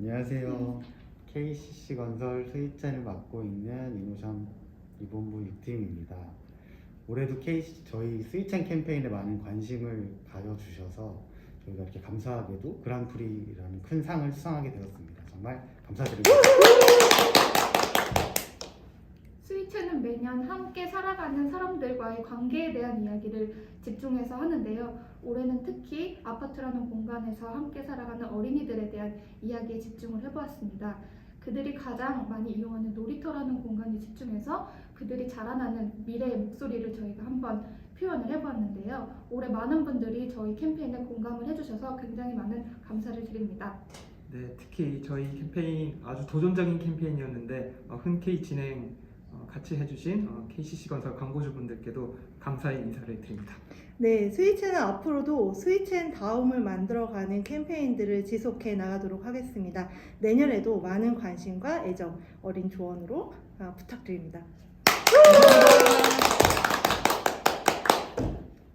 안녕하세요. KCC 건설 수입자를 맡고 있는 이노션 이본부 유팀입니다. 올해도 KCC 저희 스위찬 캠페인에 많은 관심을 가져주셔서 저희가 이렇게 감사하게도 그랑프리라는 큰 상을 수상하게 되었습니다. 정말 감사드립니다. 매년 함께 살아가는 사람들과의 관계에 대한 이야기를 집중해서 하는데요. 올해는 특히 아파트라는 공간에서 함께 살아가는 어린이들에 대한 이야기에 집중을 해보았습니다. 그들이 가장 많이 이용하는 놀이터라는 공간에 집중해서 그들이 자라나는 미래의 목소리를 저희가 한번 표현을 해보았는데요. 올해 많은 분들이 저희 캠페인에 공감을 해주셔서 굉장히 많은 감사를 드립니다. 네, 특히 저희 캠페인 아주 도전적인 캠페인이었는데 어, 흔쾌히 진행 어, 같이 해주신 어, KCC 건설 광고주분들께도 감사의 인사를 드립니다. 네, 스위첸은 앞으로도 스위첸 다음을 만들어가는 캠페인들을 지속해 나가도록 하겠습니다. 내년에도 많은 관심과 애정, 어린 조언으로 아, 부탁드립니다.